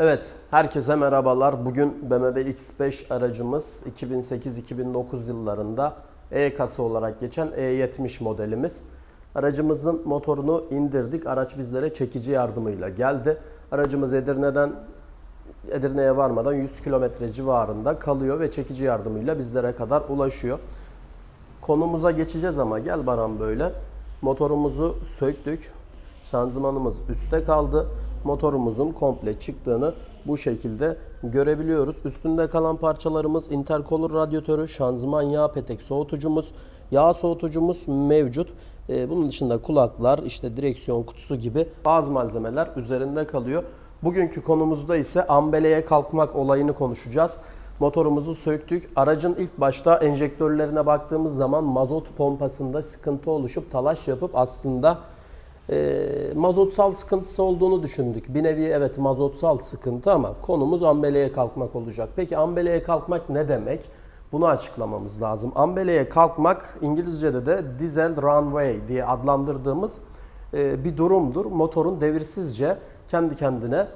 Evet, herkese merhabalar. Bugün BMW X5 aracımız 2008-2009 yıllarında E-kasa olarak geçen E70 modelimiz. Aracımızın motorunu indirdik. Araç bizlere çekici yardımıyla geldi. Aracımız Edirne'den Edirne'ye varmadan 100 kilometre civarında kalıyor ve çekici yardımıyla bizlere kadar ulaşıyor. Konumuza geçeceğiz ama gel Baran böyle. Motorumuzu söktük. Şanzımanımız üstte kaldı. Motorumuzun komple çıktığını bu şekilde görebiliyoruz. Üstünde kalan parçalarımız intercooler radyatörü, şanzıman yağ petek soğutucumuz, yağ soğutucumuz mevcut. Ee, bunun dışında kulaklar, işte direksiyon kutusu gibi bazı malzemeler üzerinde kalıyor. Bugünkü konumuzda ise ambeleye kalkmak olayını konuşacağız. Motorumuzu söktük. Aracın ilk başta enjektörlerine baktığımız zaman mazot pompasında sıkıntı oluşup talaş yapıp aslında e, mazotsal sıkıntısı olduğunu düşündük. Bir nevi evet mazotsal sıkıntı ama konumuz ambeleye kalkmak olacak. Peki ambeleye kalkmak ne demek? Bunu açıklamamız lazım. Ambeleye kalkmak İngilizce'de de diesel runway diye adlandırdığımız e, bir durumdur. Motorun devirsizce kendi kendine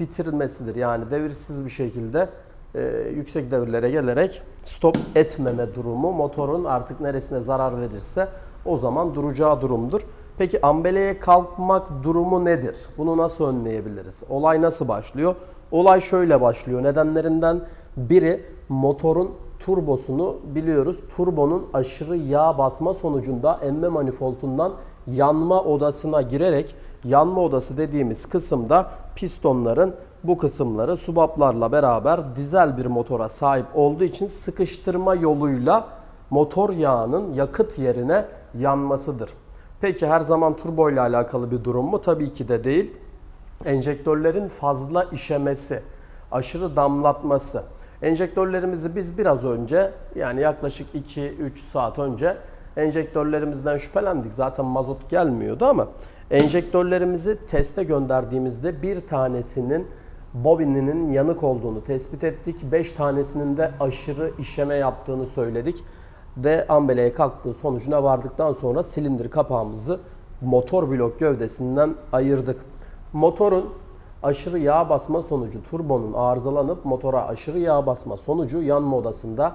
bitirilmesidir. Yani devirsiz bir şekilde e, yüksek devirlere gelerek stop etmeme durumu motorun artık neresine zarar verirse o zaman duracağı durumdur. Peki ambeleye kalkmak durumu nedir? Bunu nasıl önleyebiliriz? Olay nasıl başlıyor? Olay şöyle başlıyor. Nedenlerinden biri motorun turbosunu biliyoruz. Turbonun aşırı yağ basma sonucunda emme manifoldundan yanma odasına girerek yanma odası dediğimiz kısımda pistonların bu kısımları subaplarla beraber dizel bir motora sahip olduğu için sıkıştırma yoluyla motor yağının yakıt yerine yanmasıdır. Peki her zaman turbo ile alakalı bir durum mu? Tabii ki de değil. Enjektörlerin fazla işemesi, aşırı damlatması. Enjektörlerimizi biz biraz önce yani yaklaşık 2-3 saat önce enjektörlerimizden şüphelendik. Zaten mazot gelmiyordu ama enjektörlerimizi teste gönderdiğimizde bir tanesinin bobininin yanık olduğunu tespit ettik. 5 tanesinin de aşırı işeme yaptığını söyledik. Ve ambeleye kalktığı sonucuna vardıktan sonra silindir kapağımızı motor blok gövdesinden ayırdık. Motorun aşırı yağ basma sonucu turbonun arızalanıp motora aşırı yağ basma sonucu yanma odasında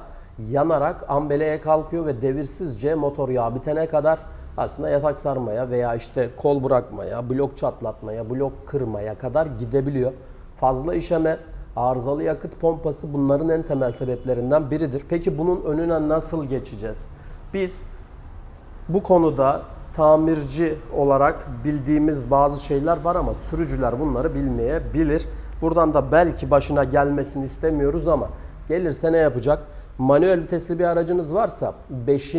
yanarak ambeleye kalkıyor ve devirsizce motor yağı bitene kadar aslında yatak sarmaya veya işte kol bırakmaya, blok çatlatmaya, blok kırmaya kadar gidebiliyor. Fazla işeme, arızalı yakıt pompası bunların en temel sebeplerinden biridir. Peki bunun önüne nasıl geçeceğiz? Biz bu konuda tamirci olarak bildiğimiz bazı şeyler var ama sürücüler bunları bilmeyebilir. Buradan da belki başına gelmesini istemiyoruz ama gelirse ne yapacak? Manuel vitesli bir aracınız varsa 5.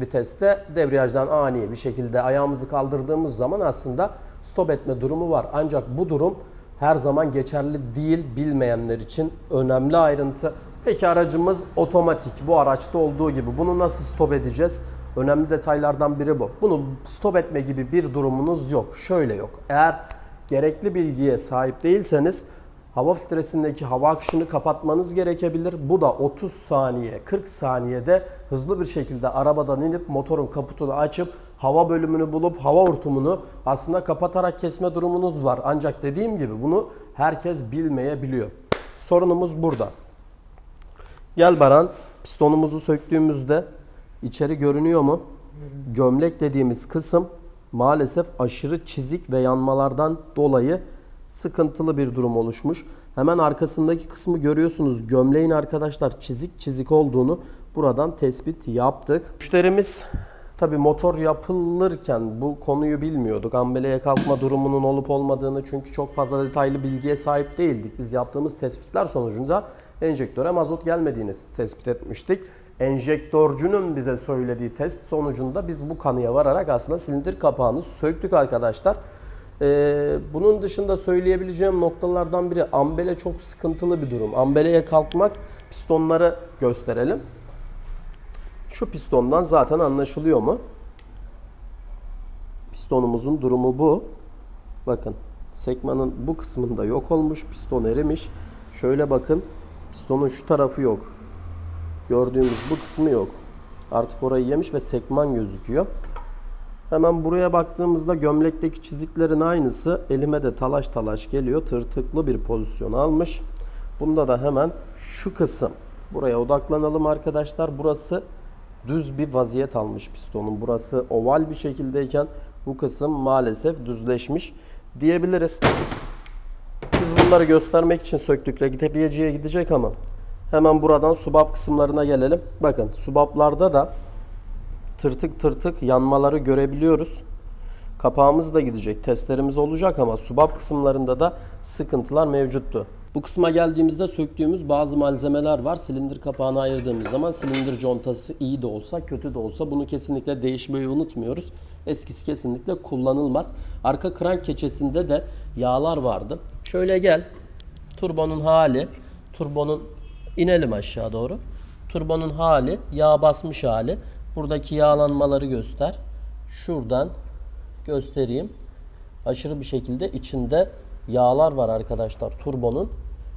viteste debriyajdan ani bir şekilde ayağımızı kaldırdığımız zaman aslında stop etme durumu var. Ancak bu durum her zaman geçerli değil bilmeyenler için önemli ayrıntı. Peki aracımız otomatik bu araçta olduğu gibi bunu nasıl stop edeceğiz? Önemli detaylardan biri bu. Bunu stop etme gibi bir durumunuz yok. Şöyle yok. Eğer gerekli bilgiye sahip değilseniz hava filtresindeki hava akışını kapatmanız gerekebilir. Bu da 30 saniye, 40 saniyede hızlı bir şekilde arabadan inip motorun kaputunu açıp hava bölümünü bulup hava hortumunu aslında kapatarak kesme durumunuz var. Ancak dediğim gibi bunu herkes bilmeyebiliyor. Sorunumuz burada. Gel Baran, pistonumuzu söktüğümüzde içeri görünüyor mu? Gömlek dediğimiz kısım maalesef aşırı çizik ve yanmalardan dolayı sıkıntılı bir durum oluşmuş. Hemen arkasındaki kısmı görüyorsunuz. Gömleğin arkadaşlar çizik çizik olduğunu buradan tespit yaptık. Müşterimiz tabi motor yapılırken bu konuyu bilmiyorduk. Ambeleye kalkma durumunun olup olmadığını çünkü çok fazla detaylı bilgiye sahip değildik. Biz yaptığımız tespitler sonucunda enjektöre mazot gelmediğini tespit etmiştik. Enjektörcünün bize söylediği test sonucunda biz bu kanıya vararak aslında silindir kapağını söktük arkadaşlar. Ee, bunun dışında söyleyebileceğim noktalardan biri ambele çok sıkıntılı bir durum. Ambeleye kalkmak pistonları gösterelim. Şu pistondan zaten anlaşılıyor mu? Pistonumuzun durumu bu. Bakın sekmanın bu kısmında yok olmuş. Piston erimiş. Şöyle bakın. Pistonun şu tarafı yok. Gördüğümüz bu kısmı yok. Artık orayı yemiş ve sekman gözüküyor. Hemen buraya baktığımızda gömlekteki çiziklerin aynısı elime de talaş talaş geliyor. Tırtıklı bir pozisyon almış. Bunda da hemen şu kısım. Buraya odaklanalım arkadaşlar. Burası düz bir vaziyet almış pistonun. Burası oval bir şekildeyken bu kısım maalesef düzleşmiş diyebiliriz. Biz bunları göstermek için söktük. Rektifiyeciye gidecek ama hemen buradan subap kısımlarına gelelim. Bakın subaplarda da tırtık tırtık yanmaları görebiliyoruz. Kapağımız da gidecek. Testlerimiz olacak ama subap kısımlarında da sıkıntılar mevcuttu. Bu kısma geldiğimizde söktüğümüz bazı malzemeler var. Silindir kapağını ayırdığımız zaman silindir contası iyi de olsa kötü de olsa bunu kesinlikle değişmeyi unutmuyoruz. Eskisi kesinlikle kullanılmaz. Arka krank keçesinde de yağlar vardı. Şöyle gel. Turbonun hali. Turbonun inelim aşağı doğru. Turbonun hali, yağ basmış hali. Buradaki yağlanmaları göster. Şuradan göstereyim. Aşırı bir şekilde içinde yağlar var arkadaşlar turbonun.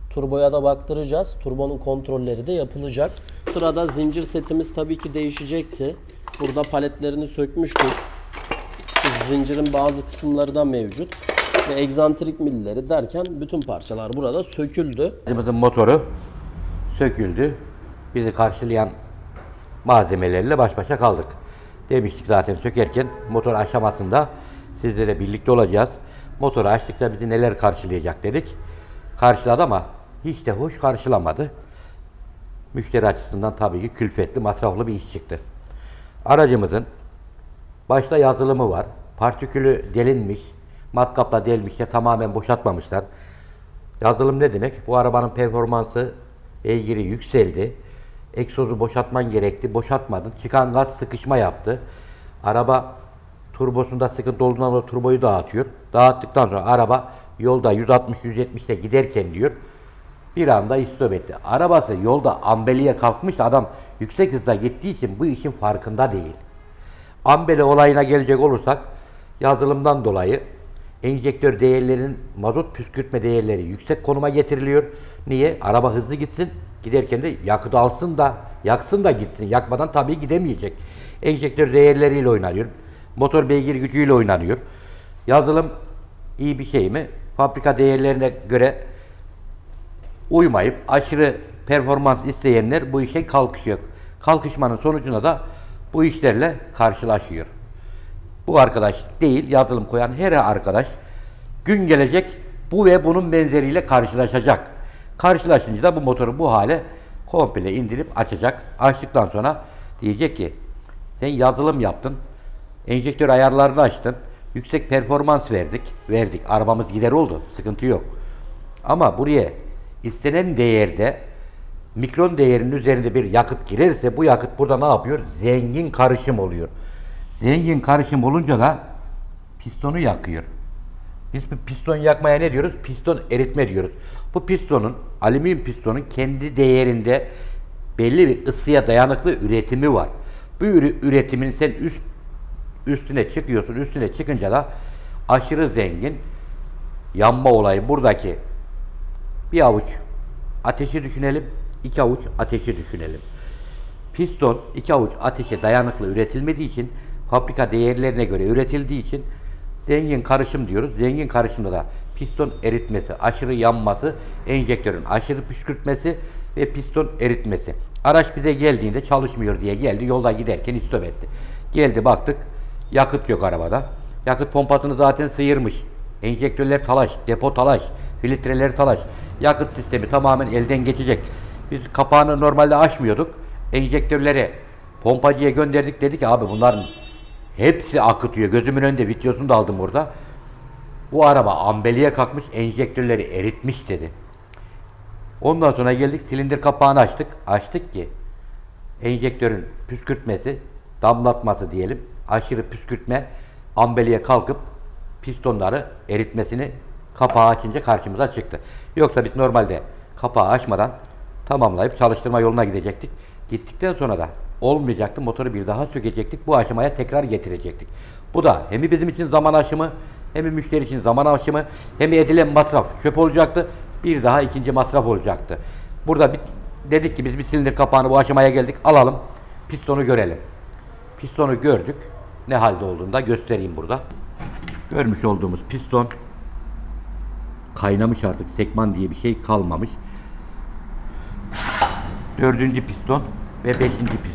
Turboya da baktıracağız. Turbonun kontrolleri de yapılacak. Sırada zincir setimiz tabii ki değişecekti. Burada paletlerini sökmüştük. Zincirin bazı kısımları da mevcut. Ve egzantrik milleri derken bütün parçalar burada söküldü. Aracımızın motoru söküldü. Bizi karşılayan malzemelerle baş başa kaldık. Demiştik zaten sökerken motor aşamasında sizlere birlikte olacağız. Motoru açtıkça bizi neler karşılayacak dedik. Karşıladı ama hiç de hoş karşılamadı. Müşteri açısından tabii ki külfetli, masraflı bir iş çıktı. Aracımızın başta yazılımı var. Partikülü delinmiş, matkapla delmişler, tamamen boşaltmamışlar. Yazılım ne demek? Bu arabanın performansı beygiri yükseldi. Egzozu boşaltman gerekti. Boşaltmadın. Çıkan gaz sıkışma yaptı. Araba turbosunda sıkıntı olduğundan dolayı turboyu dağıtıyor. Dağıttıktan sonra araba yolda 160-170'te giderken diyor bir anda istop etti. Arabası yolda ambeliye kalkmış adam yüksek hızda gittiği için bu işin farkında değil. Ambele olayına gelecek olursak yazılımdan dolayı enjektör değerlerinin mazot püskürtme değerleri yüksek konuma getiriliyor. Niye? Araba hızlı gitsin. Giderken de yakıt alsın da yaksın da gitsin. Yakmadan tabii gidemeyecek. Enjektör değerleriyle oynanıyor. Motor beygir gücüyle oynanıyor. Yazılım iyi bir şey mi? Fabrika değerlerine göre uymayıp aşırı performans isteyenler bu işe kalkışıyor. Kalkışmanın sonucunda da bu işlerle karşılaşıyor. Bu arkadaş değil, yazılım koyan her arkadaş gün gelecek bu ve bunun benzeriyle karşılaşacak. Karşılaşınca da bu motoru bu hale komple indirip açacak. Açtıktan sonra diyecek ki sen yazılım yaptın, enjektör ayarlarını açtın, yüksek performans verdik, verdik. Arabamız gider oldu, sıkıntı yok. Ama buraya istenen değerde mikron değerinin üzerinde bir yakıt girerse bu yakıt burada ne yapıyor? Zengin karışım oluyor. Zengin karışım olunca da pistonu yakıyor. Biz bu piston yakmaya ne diyoruz? Piston eritme diyoruz. Bu pistonun, alüminyum pistonun kendi değerinde belli bir ısıya dayanıklı üretimi var. Bu üretimin sen üst üstüne çıkıyorsun. Üstüne çıkınca da aşırı zengin yanma olayı buradaki bir avuç ateşi düşünelim, iki avuç ateşi düşünelim. Piston iki avuç ateşe dayanıklı üretilmediği için fabrika değerlerine göre üretildiği için zengin karışım diyoruz. Zengin karışımda da piston eritmesi, aşırı yanması, enjektörün aşırı püskürtmesi ve piston eritmesi. Araç bize geldiğinde çalışmıyor diye geldi. Yolda giderken istop etti. Geldi baktık yakıt yok arabada. Yakıt pompasını zaten sıyırmış. Enjektörler talaş, depo talaş, filtreler talaş. Yakıt sistemi tamamen elden geçecek. Biz kapağını normalde açmıyorduk. Enjektörleri pompacıya gönderdik dedi ki abi bunların hepsi akıtıyor. Gözümün önünde videosunu da aldım burada. Bu araba ambeliye kalkmış enjektörleri eritmiş dedi. Ondan sonra geldik silindir kapağını açtık. Açtık ki enjektörün püskürtmesi, damlatması diyelim, aşırı püskürtme ambeliye kalkıp pistonları eritmesini kapağı açınca karşımıza çıktı. Yoksa biz normalde kapağı açmadan tamamlayıp çalıştırma yoluna gidecektik. Gittikten sonra da olmayacaktı. Motoru bir daha sökecektik. Bu aşamaya tekrar getirecektik. Bu da hem bizim için zaman aşımı hem müşteri için zaman aşımı hem edilen masraf çöp olacaktı. Bir daha ikinci masraf olacaktı. Burada bir, dedik ki biz bir silindir kapağını bu aşamaya geldik. Alalım. Pistonu görelim. Pistonu gördük. ne halde olduğunu da göstereyim burada. Görmüş olduğumuz piston kaynamış artık sekman diye bir şey kalmamış. Dördüncü piston ve beşinci piston.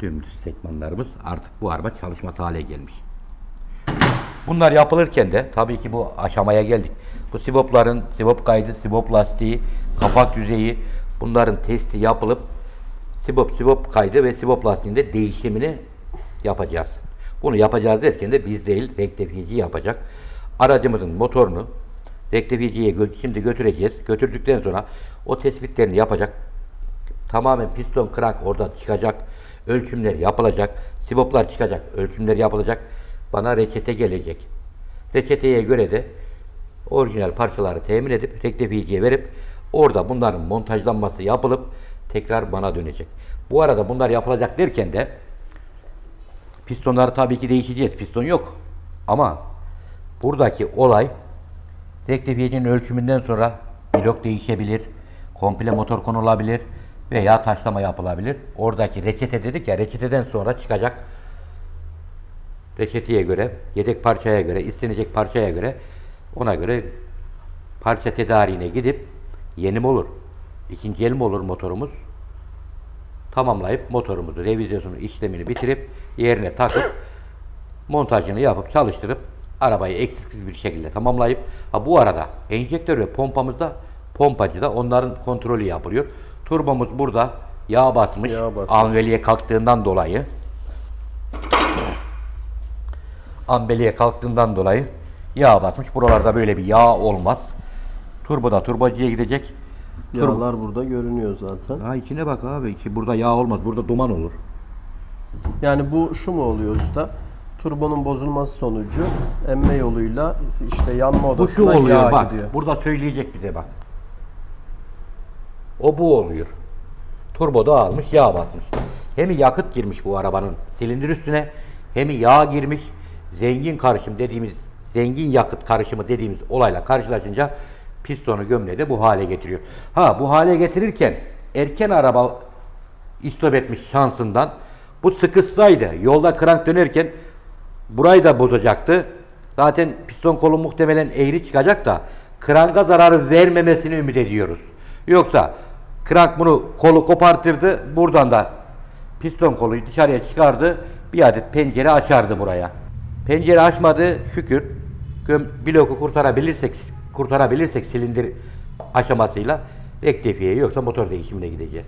Dümdüz sekmanlarımız artık bu araba çalışmaz hale gelmiş. Bunlar yapılırken de tabii ki bu aşamaya geldik. Bu sibopların sibop kaydı, sibop lastiği, kapak yüzeyi bunların testi yapılıp sibop sibop kaydı ve sibop lastiğinde değişimini yapacağız. Bunu yapacağız derken de biz değil rektifici yapacak. Aracımızın motorunu rektificiye gö- şimdi götüreceğiz. Götürdükten sonra o tespitlerini yapacak. Tamamen piston krank orada çıkacak. Ölçümler yapılacak. Siboplar çıkacak. Ölçümler yapılacak. Bana reçete gelecek. Reçeteye göre de orijinal parçaları temin edip rektifiyeciye verip orada bunların montajlanması yapılıp tekrar bana dönecek. Bu arada bunlar yapılacak derken de pistonları tabii ki değişeceğiz. Piston yok. Ama buradaki olay rektifiyecinin ölçümünden sonra blok değişebilir, komple motor konulabilir veya taşlama yapılabilir. Oradaki reçete dedik ya reçeteden sonra çıkacak reçeteye göre, yedek parçaya göre, istenecek parçaya göre ona göre parça tedariğine gidip yeni mi olur, ikinci el mi olur motorumuz tamamlayıp motorumuzu, revizyonunu, işlemini bitirip yerine takıp montajını yapıp çalıştırıp arabayı eksiksiz bir şekilde tamamlayıp ha bu arada enjektör ve pompamızda pompacıda onların kontrolü yapılıyor. Turbomuz burada yağ basmış. Yağ basmış. Anveliye kalktığından dolayı ambeliye kalktığından dolayı yağ basmış. Buralarda böyle bir yağ olmaz. Turboda turbacıya gidecek. Turbo- Yağlar burada görünüyor zaten. Ha içine bak abi. içi burada yağ olmaz. Burada duman olur. Yani bu şu mu oluyor usta? Turbonun bozulması sonucu emme yoluyla işte yanma Bu şu odasına oluyor yağ bak. gidiyor. Burada söyleyecek bize bak. O bu oluyor. Turbo dağılmış, yağ basmış. Hem yakıt girmiş bu arabanın silindir üstüne, hem yağ girmiş. Zengin karışım dediğimiz, zengin yakıt karışımı dediğimiz olayla karşılaşınca pistonu gömleği bu hale getiriyor. Ha bu hale getirirken erken araba istop etmiş şansından bu sıkışsaydı yolda krank dönerken burayı da bozacaktı. Zaten piston kolu muhtemelen eğri çıkacak da kranka zarar vermemesini ümit ediyoruz. Yoksa krank bunu kolu kopartırdı. Buradan da piston kolu dışarıya çıkardı. Bir adet pencere açardı buraya. Pencere açmadı şükür. Bloku kurtarabilirsek kurtarabilirsek silindir aşamasıyla rektifiye yoksa motor değişimine gideceğiz.